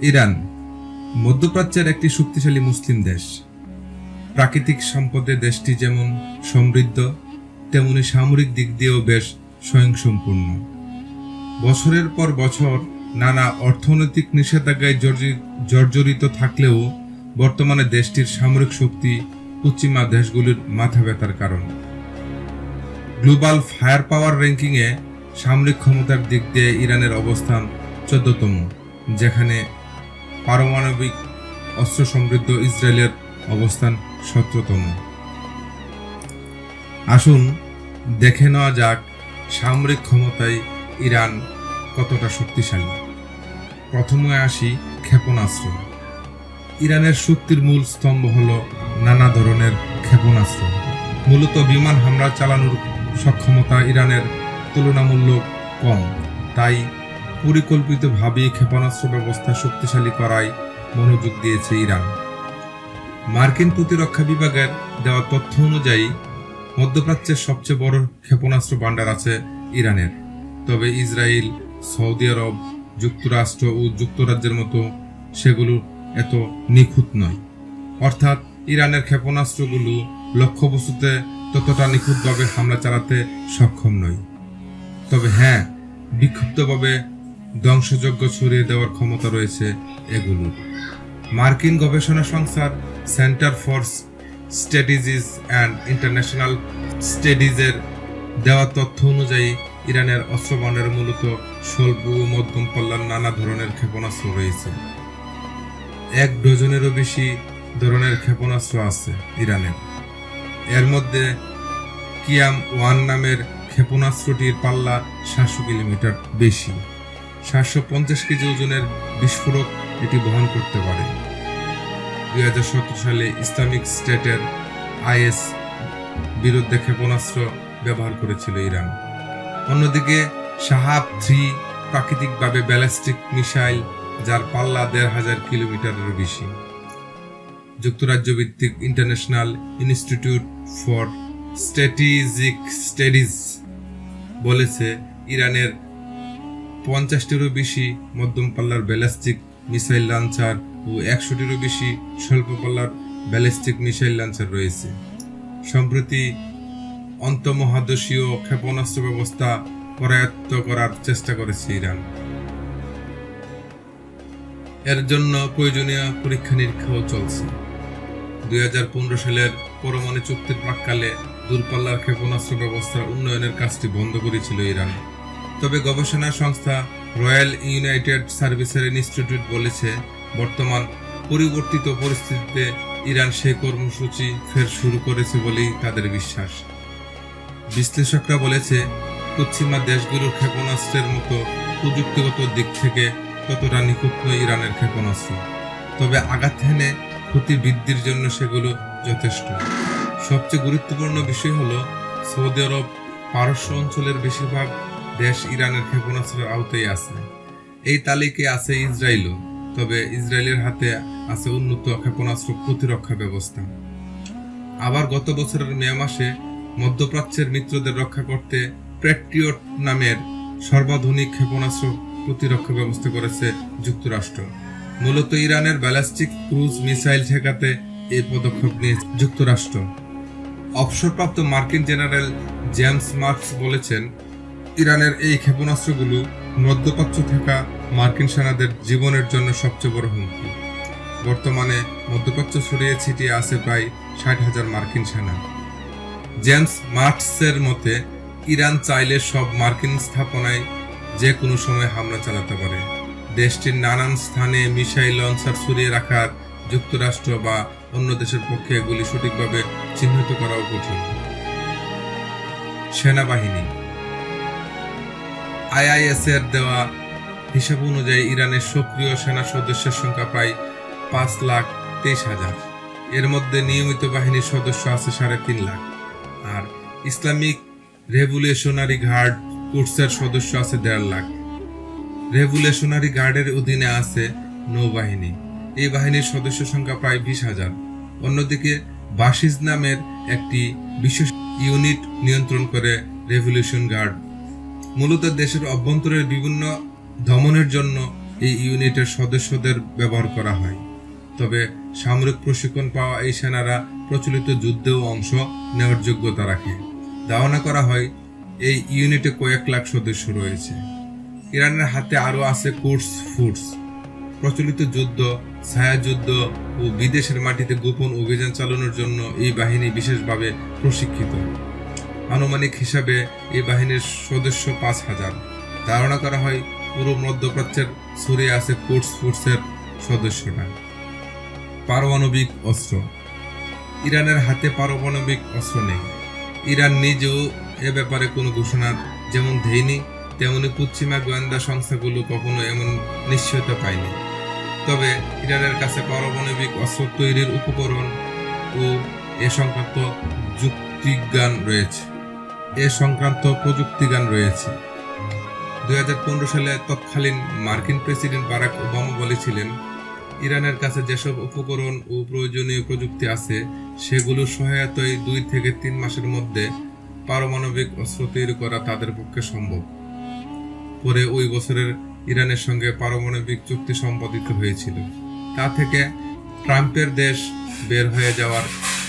Iran, মধ্যপ্রাচ্যের একটি শক্তিশালী মুসলিম দেশ। প্রাকৃতিক সম্পদে দেশটি যেমন সমৃদ্ধ, তেমনি সামরিক দিক দিয়েও বেশ স্বয়ংসম্পূর্ণ। বছরের পর বছর নানা অর্থনৈতিক নিষেধাজ্ঞায় জর্জরিত থাকলেও বর্তমানে দেশটির সামরিক শক্তি পশ্চিমা দেশগুলির মাথা ব্যথার কারণ। গ্লোবাল ফায়ার পাওয়ার র্যাঙ্কিংয়ে সামরিক ক্ষমতার দিক দিয়ে ইরানের অবস্থান চোদ্দতম, যেখানে পারমাণবিক অস্ত্র সমৃদ্ধ ইসরায়েলের অবস্থান সতেরোতম। আসুন দেখে নেওয়া যাক সামরিক ক্ষমতায় ইরান কতটা শক্তিশালী। প্রথমে আসি ক্ষেপণাস্ত্র। ইরানের শক্তির মূল স্তম্ভ হল নানা ধরনের ক্ষেপণাস্ত্র। মূলত বিমান হামলা চালানোর সক্ষমতা ইরানের তুলনামূলক কম, তাই পরিকল্পিতভাবে ক্ষেপণাস্ত্র ব্যবস্থা শক্তিশালী করায় মনোযোগ দিয়েছে ইরান। মার্কিন প্রতিরক্ষা বিভাগের দেওয়া তথ্য অনুযায়ী, মধ্যপ্রাচ্যের সবচেয়ে বড় ক্ষেপণাস্ত্র ভাণ্ডার আছে ইরানের। তবে ইসরায়েল, সৌদি আরব, যুক্তরাষ্ট্র ও যুক্তরাজ্যের মতো সেগুলো এত নিখুঁত নয়। অর্থাৎ ইরানের ক্ষেপণাস্ত্রগুলো লক্ষ্যবস্তুতে ততটা নিখুঁতভাবে হামলা চালাতে সক্ষম নয়। তবে হ্যাঁ বিক্ষিপ্তভাবে ধ্বংসযজ্ঞ ছড়িয়ে দেওয়ার ক্ষমতা রয়েছে এগুলো মার্কিন গবেষণা সংস্থার Center for Strategies and International স্টাডিজের দেওয়া তথ্য অনুযায়ী, ইরানের অস্ত্রভাণ্ডারে মূলত স্বল্প ও মধ্যম পাল্লার নানা ধরনের ক্ষেপণাস্ত্র রয়েছে। এক ডজনেরও বেশি ধরনের ক্ষেপণাস্ত্র আছে ইরানের। এর মধ্যে কিয়াম ওয়ান নামের ক্ষেপণাস্ত্রটির পাল্লা সাতশো কিলোমিটার বেশি। সাতশো পঞ্চাশ কেজি ওজনের বিস্ফোরক এটি বহন করতে পারে। দুই হাজার সতেরো সালে ইসলামিক স্টেটের আইএস বিরুদ্ধে ক্ষেপণাস্ত্র ব্যবহার করেছিল ইরান। অন্যদিকে শাহাব থ্রি প্রাকৃতিকভাবে ব্যালিস্টিক মিসাইল, যার পাল্লা দেড় হাজার কিলোমিটারের বেশি। যুক্তরাজ্য ভিত্তিক International Institute for Strategic Studies বলেছে, ইরানের পঞ্চাশটিরও বেশি মধ্যম পাল্লার ব্যালিস্টিক মিসাইল লাঞ্চার ও একশোটিরও বেশি স্বল্প পাল্লার ব্যালিস্টিক মিসাইল লাঞ্চার রয়েছে। সম্প্রতি অন্তমহাদেশীয় ক্ষেপণাস্ত্র ব্যবস্থা করায়ত্ত করার চেষ্টা করেছে ইরান। এর জন্য প্রয়োজনীয় পরীক্ষা নিরীক্ষাও চলছে। দুই হাজার পনেরো সালের পরমাণু চুক্তির প্রাককালে দূরপাল্লার ক্ষেপণাস্ত্র ব্যবস্থার উন্নয়নের কাজটি বন্ধ করেছিল ইরান। তবে গবেষণা সংস্থা রয়্যাল ইউনাইটেড সার্ভিসের ইনস্টিটিউট বলেছে, বর্তমান পরিবর্তিত পরিস্থিতিতে ইরান সেই কর্মসূচি ফের শুরু করেছে বলেই তাদের বিশ্বাস। বিশ্লেষকরা বলেছে, পশ্চিমা দেশগুলোর ক্ষেপণাস্ত্রের মতো প্রযুক্তিগত দিক থেকে ততটা নয় ইরানের ক্ষেপণাস্ত্র। তবে আঘাত হেনে ক্ষতি বৃদ্ধির জন্য সেগুলো যথেষ্ট। সবচেয়ে গুরুত্বপূর্ণ বিষয় হলো সৌদি আরব পারস্য অঞ্চলের বেশিরভাগ দেশ ইরানের ক্ষেপণাস্ত্রের আওতায় আছে। এই তালিকায় আছে ইসরায়েলও, তবে ইসরায়েলের হাতে আছে উন্নত ক্ষেপণাস্ত্র প্রতিরক্ষা ব্যবস্থা। আবার গত বছরের মে মাসে মধ্যপ্রাচ্যের মিত্রদের রক্ষা করতে প্যাট্রিয়ট নামের সর্বাধুনিক ক্ষেপণাস্ত্র প্রতিরক্ষা ব্যবস্থা করেছে যুক্তরাষ্ট্র। মূলত ইরানের ব্যালিস্টিক ক্রুজ মিসাইল ঠেকাতে এই পদক্ষেপ নিয়ে যুক্তরাষ্ট্র। অবসরপ্রাপ্ত মার্কিন জেনারেল জেমস মার্কস বলেছেন ইরানের এই ক্ষেপণাস্ত্রগুলো মধ্যপ্রাচ্য থাকা মার্কিন সেনাদের জীবনের জন্য সবচেয়ে বড় হুমকি। বর্তমানে মধ্যপ্রাচ্য ছড়িয়ে ছিটিয়ে আছে প্রায় ষাট হাজার মার্কিন সেনা। জেমস মার্কসের মতে, ইরান চাইলে সব মার্কিন স্থাপনায় যে কোনো সময় হামলা চালাতে পারে। দেশটির নানান স্থানে মিসাইল লঞ্চার ছড়িয়ে রাখার যুক্তরাষ্ট্র বা অন্য দেশের পক্ষে এগুলি সঠিকভাবে চিহ্নিত করাও কঠিন। সেনাবাহিনী আইআইএস এর দেওয়া হিসাব অনুযায়ী ইরানের সক্রিয় সেনা সদস্যের সংখ্যা প্রায় পাঁচ লাখ তেইশ হাজার। এর মধ্যে নিয়মিত বাহিনীর সদস্য আছে সাড়ে তিন লাখ। আর ইসলামিক রেভুলেশনারি গার্ড কোর্সের সদস্য আছে দেড় লাখ। রেভুলেশনারি গার্ডের অধীনে আছে নৌবাহিনী। এই বাহিনীর সদস্য সংখ্যা প্রায় বিশ হাজার। অন্যদিকে বাসিজ নামের একটি বিশেষ ইউনিট নিয়ন্ত্রণ করে রেভলিউশন গার্ড মূলত দেশের অভ্যন্তরের বিভিন্ন দমনের জন্য এই ইউনিটের সদস্যদের ব্যবহার করা হয়। তবে সামরিক প্রশিক্ষণ পাওয়া এই সেনারা প্রচলিত যুদ্ধেও অংশ নেওয়ার যোগ্যতা রাখে। ধারণা করা হয়, এই ইউনিটে কয়েক লাখ সদস্য রয়েছে। ইরানের হাতে আরও আছে কোর্স ফুডস প্রচলিত যুদ্ধ ছায়াযুদ্ধ ও বিদেশের মাটিতে গোপন অভিযান চালানোর জন্য এই বাহিনী বিশেষভাবে প্রশিক্ষিত। আনুমানিক হিসাবে এই বাহিনীর সদস্য পাঁচ হাজার। ধারণা করা হয় পুরো মধ্যপ্রাচ্যের ছড়িয়ে আছে কোর্স ফোর্সের সদস্যরা। পারমাণবিক অস্ত্র। ইরানের হাতে পারমাণবিক অস্ত্র নেই। ইরান নিজেও এ ব্যাপারে কোনো ঘোষণা যেমন দেয়নি, তেমনি পশ্চিমা গোয়েন্দা সংস্থাগুলো কখনো এমন নিশ্চয়তা পায়নি। তবে ইরানের কাছে পারমাণবিক অস্ত্র তৈরির উপকরণ ও এ সংক্রান্ত যুক্তিজ্ঞান রয়েছে। এ সংক্রান্ত প্রযুক্তিজ্ঞান রয়েছে। দুই হাজার পনেরো সালে তৎকালীন মার্কিন প্রেসিডেন্ট বারাক ওবামা বলেছিলেন, ইরানের কাছে যেসব উপকরণ ও প্রয়োজনীয় প্রযুক্তি আছে সেগুলোর সহায়তায় দুই থেকে তিন মাসের মধ্যে পারমাণবিক অস্ত্র তৈরি করা তাদের পক্ষে সম্ভব। পরে ওই বছরের ইরানের সঙ্গে পারমাণবিক চুক্তি সম্পাদিত হয়েছিল। তা থেকে ট্রাম্পের দেশ বের হয়ে যাওয়ার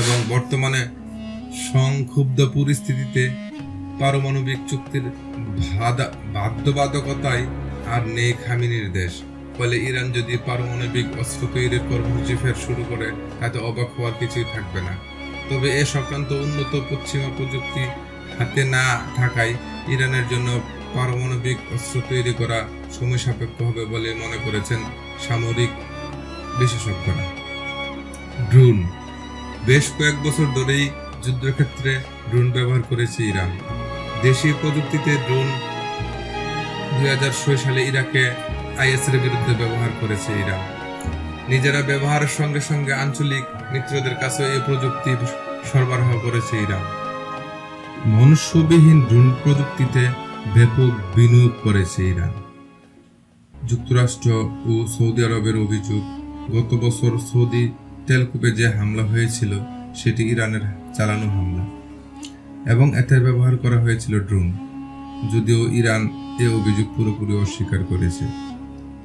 এবং বর্তমানে সংক্ষুব্ধ পরিস্থিতিতে পারমাণবিক চুক্তির বাধ্যবাধকতায় আর নেই খামিনির দেশ। ফলে ইরান যদি পারমাণবিক অস্ত্র তৈরির কর্মসূচি ফের শুরু করে, তাতে অবাক হওয়ার কিছুই থাকবে না। তবে এ সংক্রান্ত উন্নত পশ্চিমা প্রযুক্তি হাতে না থাকায় ইরানের জন্য পারমাণবিক অস্ত্র তৈরি করা সময় সাপেক্ষ হবে বলে মনে করেছেন সামরিক বিশেষজ্ঞরা। ড্রোন। বেশ কয়েক বছর ধরেই যুদ্ধক্ষেত্রে ড্রোন ব্যবহার করেছে ইরান। দেশীয় প্রযুক্তিতে ড্রোন দুই হাজার ছয় সালে ইরাকে আইএসের বিরুদ্ধে ব্যবহার করেছে ইরান। নিজেরা ব্যবহারের সঙ্গে সঙ্গে আঞ্চলিক মিত্রদের কাছে এই প্রযুক্তি সরবরাহ করেছে ইরান। মনুষ্যবিহীন ড্রোন প্রযুক্তিতে ব্যাপক বিনিয়োগ করেছে ইরান। যুক্তরাষ্ট্র ও সৌদি আরবের অভিযোগ, গত বছর সৌদি তেলকুপে যে হামলা হয়েছিল, সেটি ইরানের চালানো হামলা। এবং এতে ব্যবহার করা হয়েছিল ড্রোন, যদিও ইরান এ অভিযোগ পুরোপুরি অস্বীকার করেছে।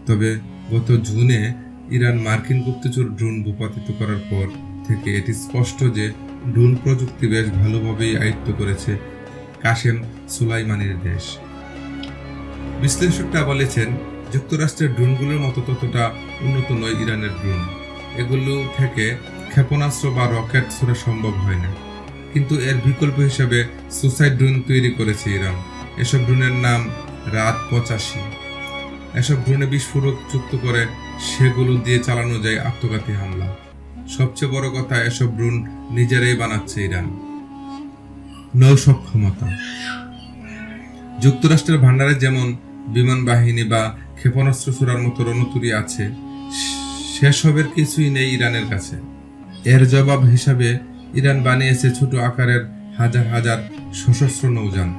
তবে গত জুনে ইরান মার্কিন গুপ্তচর ড্রোন ভূপাতিত করার পর থেকে এটি স্পষ্ট যে ড্রোন প্রযুক্তি বেশ ভালোভাবেই আয়ত্ত করেছে কাশেম সুলাইমানির দেশ। বিশ্লেষকরা বলেছেন, যুক্তরাষ্ট্রের ড্রোনগুলোর মতো ততটা উন্নত নয় ইরানের ড্রোন। এগুলো থেকে ক্ষেপণাস্ত্র বা রকেট ছোড়া সম্ভব হয় না। কিন্তু এর বিকল্প হিসেবে সুসাইড ড্রোন তৈরি করেছে ইরান। এসব ড্রোনের নাম রাত পঁচাশি। এসব ড্রোনে বিস্ফোরক যুক্ত করে সেগুলো দিয়ে চালানো যায় আত্মঘাতী হামলা। সবচেয়ে বড় কথা, এসব ড্রোন নিজেরাই বানাচ্ছে ইরান। নৌ সক্ষমতা যুক্তরাষ্ট্রের ভান্ডারে যেমন বিমান বাহিনী বা ক্ষেপণাস্ত্র ছোড়ার মতো রণতুরি আছে সেসবের কিছুই নেই ইরানের কাছে। এর জবাব হিসাবে ইরান বানিয়েছে ছোট আকারের হাজার হাজার সশস্ত্র নৌযান।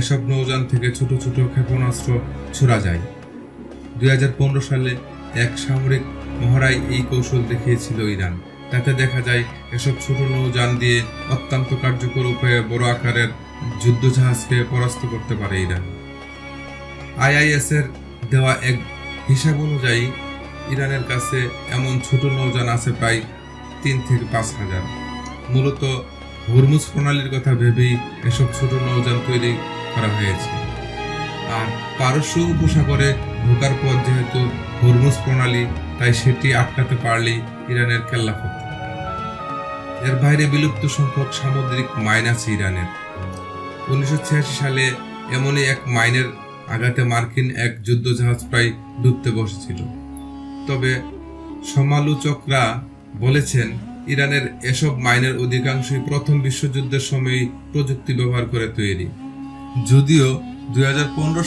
এসব নৌযান থেকে ছোট ছোট ক্ষেপণাস্ত্র ছোড়া যায়। দুই হাজার পনেরো সালে এক সামরিক মহড়ায় এই কৌশল দেখিয়েছিল ইরান। তাতে দেখা যায়, এসব ছোট নৌযান দিয়ে অত্যন্ত কার্যকর উপায়ে বড় আকারের যুদ্ধজাহাজকে পরাস্ত করতে পারে ইরান। আইআইএস এর দেওয়া এক হিসাব অনুযায়ী, ইরানের কাছে এমন ছোট নৌযান আছে প্রায় তিন থেকে পাঁচ হাজার। মূলত হরমুজ প্রণালীর কথা ভেবেই এসব ছোট নৌযান তৈরি করা হয়েছে। আর পারস্য উপসাগরে ঢোকার পর যেহেতু হরমুজ প্রণালী, তাই সেটি আটকাতে পারলেই ইরানের কেল্লাফত এর বাইরে বিলুপ্ত সংখ্যক সামুদ্রিক মাইন আছে ইরানের। উনিশশো ছিয়াশি সালে এমনই এক মাইনের আঘাতে মার্কিন এক যুদ্ধজাহাজ প্রায় ডুবতে বসেছিল। তবে সমালোচকরা বলেছেন ইরানের এসব মাইনের অধিকাংশই প্রথম বিশ্বযুদ্ধের সময় প্রযুক্তি ব্যবহার করে তৈরি। যদিও দুই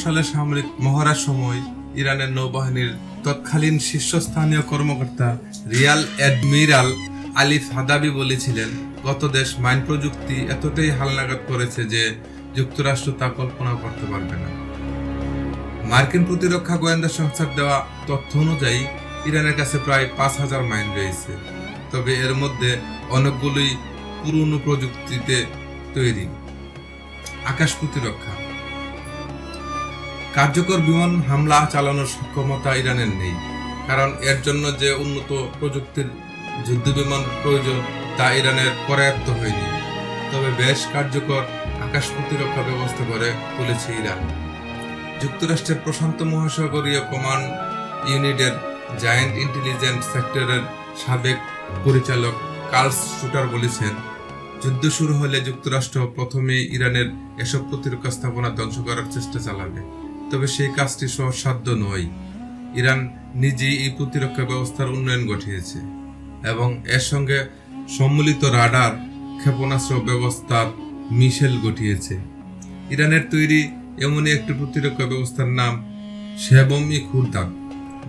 সালে সামরিক মহড়ার সময় ইরানের নৌবাহিনীর তৎকালীন শীর্ষস্থানীয় কর্মকর্তা রিয়াল অ্যাডমিরাল আলিফ হাদাবি বলেছিলেন, গত দেশ মাইন প্রযুক্তি এতটাই হালনাগাদ করেছে যে যুক্তরাষ্ট্র তা কল্পনা করতে পারবে না। মার্কিন প্রতিরক্ষা গোয়েন্দা সংস্থার দেওয়া তথ্য অনুযায়ী, ইরানের কাছে প্রায় পাঁচ হাজার মাইন রয়েছে। তবে এর মধ্যে অনেকগুলোই পুরনো প্রযুক্তিতে তৈরি। আকাশ প্রতিরক্ষা। কার্যকর বিমান হামলা চালানোর সক্ষমতা ইরানের নেই, কারণ এর জন্য যে উন্নত প্রযুক্তির যুদ্ধ বিমান প্রয়োজন তা ইরানের পর্যাপ্ত হয়নি। তবে বেশ কার্যকর আকাশ প্রতিরক্ষা ব্যবস্থা করে তুলেছে ইরান। যুক্তরাষ্ট্রের প্রশান্ত মহাসাগরীয় কমান্ড ইউনিটের জায়ান্ট ইন্টেলিজেন্স সেক্টরের সাবেক পরিচালক কার্লস শুটার বলেছেন, যুদ্ধ শুরু হলে যুক্তরাষ্ট্র প্রথমে ইরানের এসব প্রতিরক্ষা স্থাপনা ধ্বংস করার চেষ্টা চালাবে। তবে সেই কাজটি সহসাধ্য নয়। ইরান নিজেই এই প্রতিরক্ষা ব্যবস্থার উন্নয়ন ঘটিয়েছে এবং এর সঙ্গে সম্মিলিত রাডার ক্ষেপণাস্ত্র ব্যবস্থার মিশেল ঘটিয়েছে। ইরানের তৈরি এমনই একটি প্রতিরক্ষা ব্যবস্থার নাম শেবমি খুরদাদ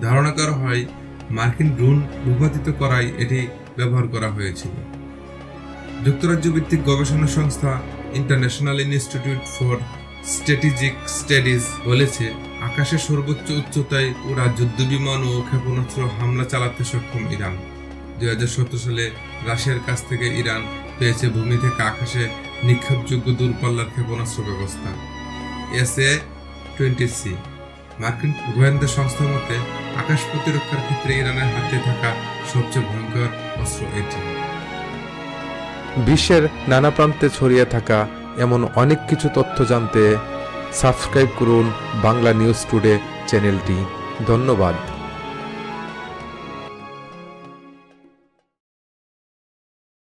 ধারণা করা হয় মার্কিন ড্রোন ভূপাতিত করায় এটি ব্যবহার করা হয়েছিল। যুক্তরাজ্য ভিত্তিক গবেষণা সংস্থা International Institute for Strategic Studies বলেছে আকাশের সর্বোচ্চ উচ্চতায় ওরা যুদ্ধবিমান ও ক্ষেপণাস্ত্র হামলা চালাতে সক্ষম ইরান। দু হাজার সতেরো সালে রাশিয়ার কাছ থেকে ইরান পেয়েছে ভূমি থেকে আকাশে নিক্ষেপযোগ্য দূরপাল্লার ক্ষেপণাস্ত্র ব্যবস্থা, এস এ টোয়েন্টি সি। মার্কিন গোয়েন্দা সংস্থার মতে, আকাশ প্রতিরক্ষার ক্ষেত্রে ইরানের হাতে থাকা সবচেয়ে ভয়ঙ্কর অস্ত্র এটি। বিশ্বের নানা প্রান্তে ছড়িয়ে থাকা এমন অনেক কিছু তথ্য জানতে সাবস্ক্রাইব করুন বাংলা নিউজ টুডে চ্যানেলটি। ধন্যবাদ।